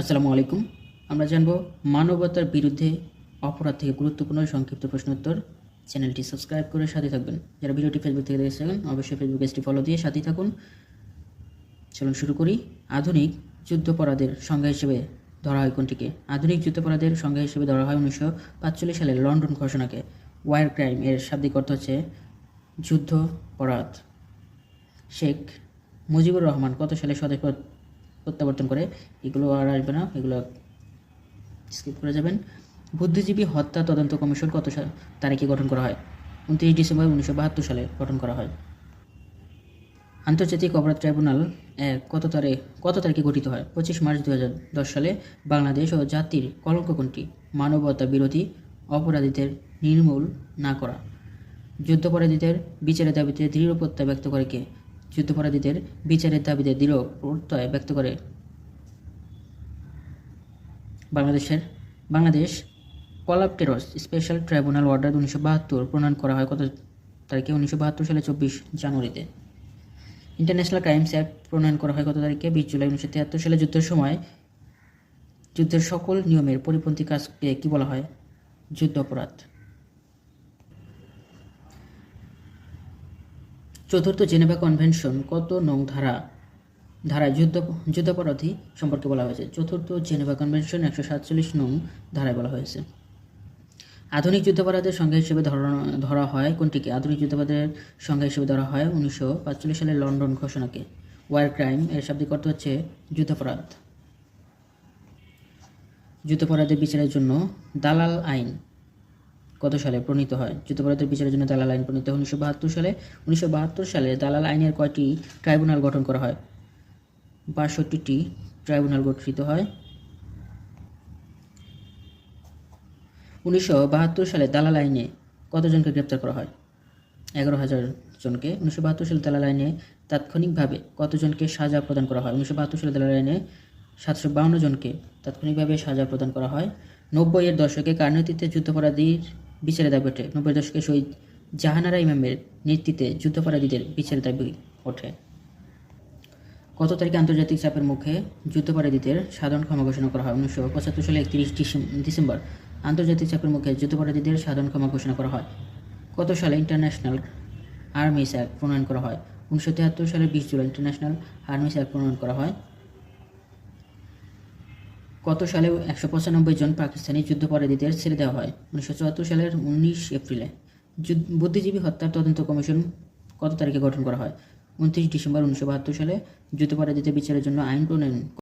আসসালামু আলাইকুম। আমরা জানব মানবতার বিরুদ্ধে অপরাধ থেকে গুরুত্বপূর্ণ সংক্ষিপ্ত প্রশ্নোত্তর চ্যানেলটি সাবস্ক্রাইব করে সাথে থাকবেন। যারা ভিডিওটি ফেসবুক থেকে দেখেছেন অবশ্যই ফেসবুক পেজটি ফলো দিয়ে সাথেই থাকুন। চলুন শুরু করি। আধুনিক যুদ্ধাপরাধের সংজ্ঞা হিসেবে ধরা হয় কোনটিকে? আধুনিক যুদ্ধাপরাধের সংজ্ঞা হিসেবে ধরা হয় উনিশশো পাঁচচল্লিশ সালের লন্ডন ঘোষণাকে। ওয়ার ক্রাইম এর শাব্দিক অর্থ হচ্ছে যুদ্ধপরাধ। শেখ মুজিবুর রহমান কত সালে স্বদেশ প্রত্যাবর্তন করে, এগুলো আর আসবে না, এগুলো স্কিপ করে যাবেন। বুদ্ধিজীবী হত্যা তদন্ত কমিশন কত তারিখে গঠন করা হয়? উনত্রিশ ডিসেম্বর উনিশশো বাহাত্তর সালে গঠন করা হয়। আন্তর্জাতিক অপরাধ ট্রাইব্যুনাল কত তারিখ কত তারিখে গঠিত হয়? পঁচিশ মার্চ দু সালে বাংলাদেশ ও জাতির কলঙ্ক কোনটি? মানবতা বিরোধী অপরাধীদের নির্মূল না করা। যুদ্ধাপরাধীদের বিচারের দাবিতে দৃঢ় প্রত্যয় ব্যক্ত করে কে? যুদ্ধাপরাধীদের বিচারের দাবিতে দৃঢ় প্রত্যয় ব্যক্ত করে। বাংলাদেশের Bangladesh collaborators special tribunal order উনিশশো বাহাত্তর প্রণয়ন করা হয় কত তারিখে? উনিশশো বাহাত্তর সালে চব্বিশ জানুয়ারিতে। ইন্টারন্যাশনাল ক্রাইমস অ্যাক্ট প্রণয়ন করা হয় কত তারিখে? বিশ জুলাই উনিশশো তিয়াত্তর সালে যুদ্ধের সময়। যুদ্ধের সকল নিয়মের পরিপন্থী কাজকে কী বলা হয়? যুদ্ধ অপরাধ চতুর্থ জেনেভা কনভেনশন কত নং ধারা? ধারায় যুদ্ধ, যুদ্ধাপরাধী সম্পর্কে বলা হয়েছে। চতুর্থ জেনেভা কনভেনশন একশো সাতচল্লিশ নং ধারায় বলা হয়েছে। আধুনিক যুদ্ধাপরাধের সংজ্ঞা হিসেবে ধরা হয় কোনটিকে? আধুনিক যুদ্ধাপরাধের সংজ্ঞা হিসেবে ধরা হয় উনিশশো পাঁচচল্লিশ সালের লন্ডন ঘোষণাকে। ওয়ার ক্রাইম এর শাব্দিক অর্থ হচ্ছে যুদ্ধাপরাধ। যুদ্ধাপরাধের বিচারের জন্য দালাল আইন কত সালে প্রণীত হয়? যুদ্ধাপরাধের বিচারের জন্য দালাল আইন প্রণীত উনিশশো বাহাত্তর সালে উনিশশো বাহাত্তর সালে দালাল আইনের কয়টি ট্রাইব্যুনাল গঠন করা হয়? বাষট্টিটি ট্রাইব্যুনাল গঠিত হয়। উনিশশো বাহাত্তর সালে দালাল আইনে কতজনকে গ্রেপ্তার করা হয়? এগারো হাজার জনকে। উনিশশো বাহাত্তর সালে দালাল আইনে তাৎক্ষণিকভাবে কতজনকে সাজা প্রদান করা হয়? উনিশশো বাহাত্তর সালে দালাল আইনে সাতশো বাউন্ন জনকে তাৎক্ষণিকভাবে সাজা প্রদান করা হয়। নব্বইয়ের দশকে কার নেতৃত্বে যুদ্ধাপরাধীর বিচারের দাবি ওঠে। নব্বই দশকে শহীদ জাহানারা ইমামের নেতৃত্বে যুদ্ধাপরাধীদের বিচারের দাবি ওঠে। কত তারিখে আন্তর্জাতিক চাপের মুখে যুদ্ধাপরাধীদের সাধারণ ক্ষমা ঘোষণা করা হয়। উনিশশো পঁচাত্তর সালে একত্রিশ ডিসেম্বর আন্তর্জাতিক চাপের মুখে যুদ্ধাপরাধীদের সাধারণ ক্ষমা ঘোষণা করা হয়। কত সালে ইন্টারন্যাশনাল আর্মিস অ্যাক্ট প্রণয়ন করা হয়। উনিশশো সালের বিশ জুলাই ইন্টারন্যাশনাল আর্মিস অ্যাক্ট প্রণয়ন করা হয়। কত সালে একশো পঁচানব্বই জন পাকিস্তানি যুদ্ধাপরাধীদের ছেড়ে দেওয়া হয়। উনিশশো চুয়াত্তর সালের উনিশ এপ্রিলে বুদ্ধিজীবী হত্যার তদন্ত কমিশন কত তারিখে গঠন করা হয়? উনত্রিশ ডিসেম্বর উনিশশো বাহাত্তর সালে যুদ্ধাপরাধীদের বিচারের জন্য আইন প্রণয়ন